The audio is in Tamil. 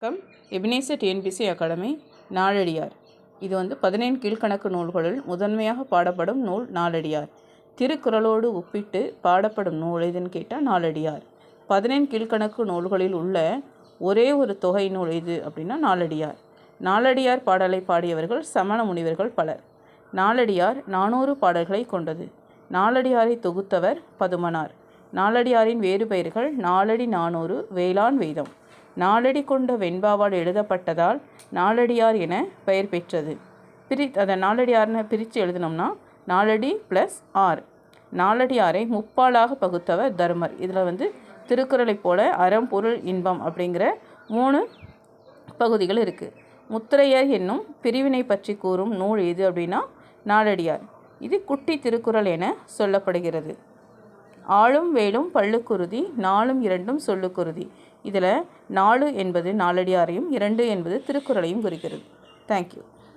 வணக்கம். எபினேச டிஎன்பிசி அகாடமி நாளடியார். இது வந்து பதினேழு கீழ்கணக்கு நூல்களில் முதன்மையாக பாடப்படும் நூல் நாளடியார். திருக்குறளோடு ஒப்பிட்டு பாடப்படும் நூல் எதுன்னு கேட்டால் நாளடியார். பதினேழு கீழ்கணக்கு நூல்களில் உள்ள ஒரே ஒரு தொகை நூல் இது அப்படின்னா நாளடியார். நாளடியார் பாடலை பாடியவர்கள் சமண முனிவர்கள் பலர். நாளடியார் நானூறு பாடல்களை கொண்டது. நாளடியாரை தொகுத்தவர் பதுமனார். நாளடியாரின் வேறு பெயர்கள் நாலடி நானூறு வேளாண் வேதம். நாலடி கொண்ட வெண்பாவால் எழுதப்பட்டதால் நாலடியார் என பெயர் பெற்றது. பிரி அதை நாலடியார்னு பிரித்து எழுதினோம்னா நாலடி ப்ளஸ் ஆர். நாலடியாரை முப்பாலாக பகுத்தவர் தர்மர். இதில் வந்து திருக்குறளைப் போல அறம் பொருள் இன்பம் அப்படிங்கிற மூணு பகுதிகள் இருக்குது முத்திரையர் என்னும் பிரிவினை பற்றி கூறும் நூல் எது அப்படின்னா நாலடியார் இது குட்டி திருக்குறள் என சொல்லப்படுகிறது. ஆளும் வேலும் பள்ளுக்குருதி நாலும் இரண்டும் சொல்லுக்குருதி. இதில் நாலு என்பது நாலடியாரையும் இரண்டு என்பது திருக்குறளையும் குறிக்கிறது. தேங்க்யூ